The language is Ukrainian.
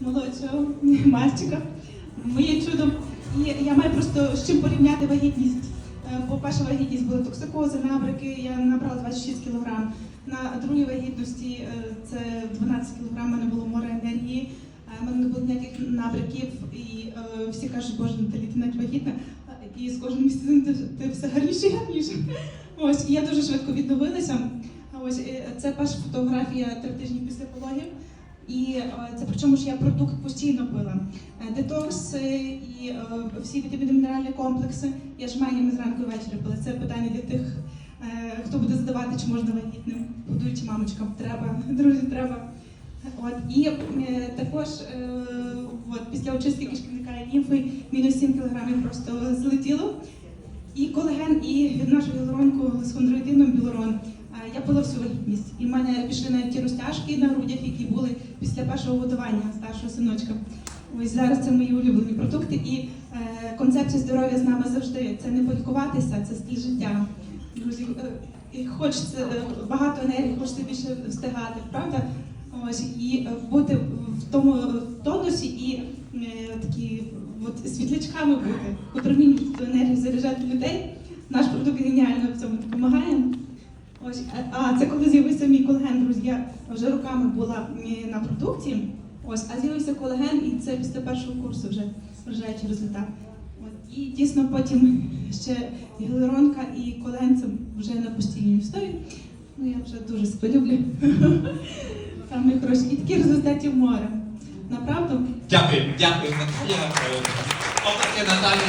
молодшого мальчика. Моє чудо. І я маю просто з чим порівняти вагітність. Е, Бо перша вагітність були токсикози, набрики, я набрала 26 кг. На другій вагітності е, це 12 кг, в мене було море енергії, е, в мене не було ніяких набриків, і всі кажуть, боже, Наталі, ти навіть вагітна, і з кожним місяцем ти, ти все гарніше і гарніше. Ось, і я дуже швидко відновилася. Ось це перша фотографія три тижні після пологів. І е, це причому ж я продукт постійно пила. Е, Детокс е, і всі вітаміни комплекси. Я жменями зранку і ввечері пила. Це питання для тих, хто буде задавати, чи можна вагітним, годуючи мамочкам. Треба, друзі, треба. От і також от, після очистки кишківника і лімфи мінус 7 кілограмів просто злетіло. І колаген, і від нашого гіалуронку з хондроїдином білорон. Е, пила всю вагітність. І в мене пішли навіть ті розтяжки на грудях, які були після першого годування старшого синочка. Ось зараз це мої улюблені продукти. І е, концепція здоров'я з нами завжди. Це не полікуватися, це стиль життя. Друзі, е, хочеться е, багато енергії, хочеться більше встигати, правда? Ось і е, бути в тому тонусі і е, такі от світлячками бути, вміють енергію заряджати людей. Наш продукт геніально в цьому допомагає. Ось, а- а це коли з'явився мій колаген, друзі, я вже роками була е, на продукції. Ось, а з'явився колаген, і це після першого курсу вже вражаючий результат. От, і дійсно потім ще гіалуронка і колаген це вже на постійній основі. Ну я вже дуже себе люблю. Там хороші. І такі результатів море. Направду. Дякую, дякую, Наталія. Е, Оплески Наталі.